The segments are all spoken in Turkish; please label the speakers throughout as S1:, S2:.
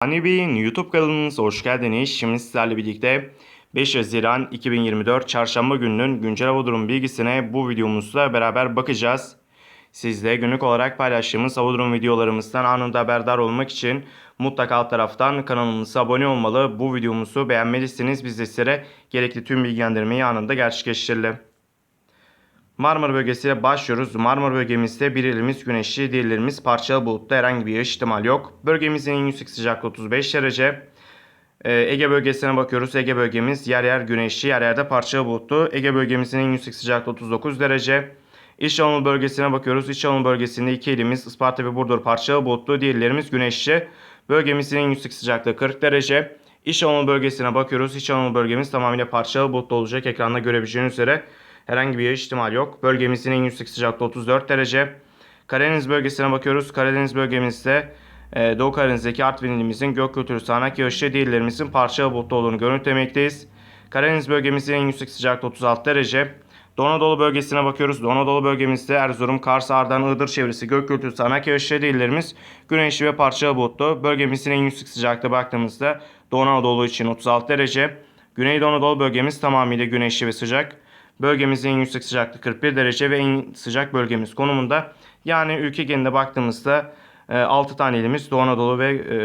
S1: Hani Bey'in YouTube kanalımıza hoş geldiniz. Şimdi sizlerle birlikte 5 Haziran 2024 Çarşamba gününün güncel hava durum bilgisine bu videomuzla beraber bakacağız. Siz de günlük olarak paylaştığımız hava durum videolarımızdan anında haberdar olmak için mutlaka alt taraftan kanalımıza abone olmalı. Bu videomuzu beğenmelisiniz. Biz de sizlere gerekli tüm bilgilendirmeyi anında gerçekleştirelim. Marmara bölgesiyle başlıyoruz. Marmara bölgemizde bir ilimiz güneşli, diğer ilimiz parçalı bulutlu herhangi bir yağış ihtimal yok. Bölgemizin en yüksek sıcaklığı 35 derece. Ee, Ege bölgesine bakıyoruz. Ege bölgemiz yer yer güneşli, yer yerde parçalı bulutlu. Ege bölgemizin en yüksek sıcaklığı 39 derece. İç Anadolu bölgesine bakıyoruz. İç Anadolu bölgesinde iki ilimiz Isparta ve Burdur parçalı bulutlu, diğerlerimiz güneşli. Bölgemizin en yüksek sıcaklığı 40 derece. İç Anadolu bölgesine bakıyoruz. İç Anadolu bölgemiz tamamıyla parçalı bulutlu olacak. Ekranda görebileceğiniz üzere herhangi bir yağış ihtimali yok. Bölgemizin en yüksek sıcaklığı 34 derece. Karadeniz bölgesine bakıyoruz. Karadeniz bölgemizde e, Doğu Karadeniz'deki Artvin ilimizin gök kültürü sağanak yağışlı diğerlerimizin parçalı bulutlu olduğunu görüntülemekteyiz. Karadeniz bölgemizin en yüksek sıcaklığı 36 derece. Doğu Anadolu bölgesine bakıyoruz. Doğu Anadolu bölgemizde Erzurum, Kars, Ardahan, Iğdır çevresi gök kültürü sağanak yağışlı diğerlerimiz güneşli ve parçalı bulutlu. Bölgemizin en yüksek sıcaklığı baktığımızda Doğu Anadolu için 36 derece. Güneydoğu Anadolu bölgemiz tamamıyla güneşli ve sıcak. Bölgemizin en yüksek sıcaklığı 41 derece ve en sıcak bölgemiz konumunda. Yani ülke genelinde baktığımızda 6 tane ilimiz Doğu Anadolu ve e,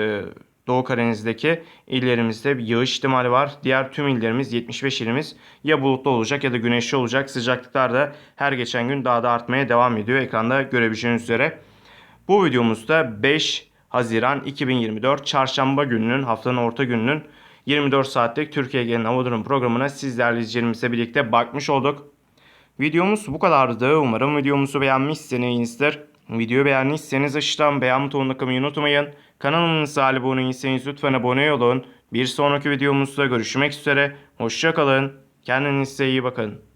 S1: Doğu Karadeniz'deki illerimizde bir yağış ihtimali var. Diğer tüm illerimiz 75 ilimiz ya bulutlu olacak ya da güneşli olacak. Sıcaklıklar da her geçen gün daha da artmaya devam ediyor. Ekranda görebileceğiniz üzere. Bu videomuzda 5 Haziran 2024 Çarşamba gününün haftanın orta gününün 24 saatlik Türkiye Genel Hava programına sizlerle izleyicilerimizle birlikte bakmış olduk. Videomuz bu kadardı. Umarım videomuzu beğenmişsinizdir. Videoyu beğendiyseniz aşağıdan beğen butonuna kılmayı unutmayın. Kanalımıza abone değilseniz lütfen abone olun. Bir sonraki videomuzda görüşmek üzere. Hoşçakalın. Kendinize iyi bakın.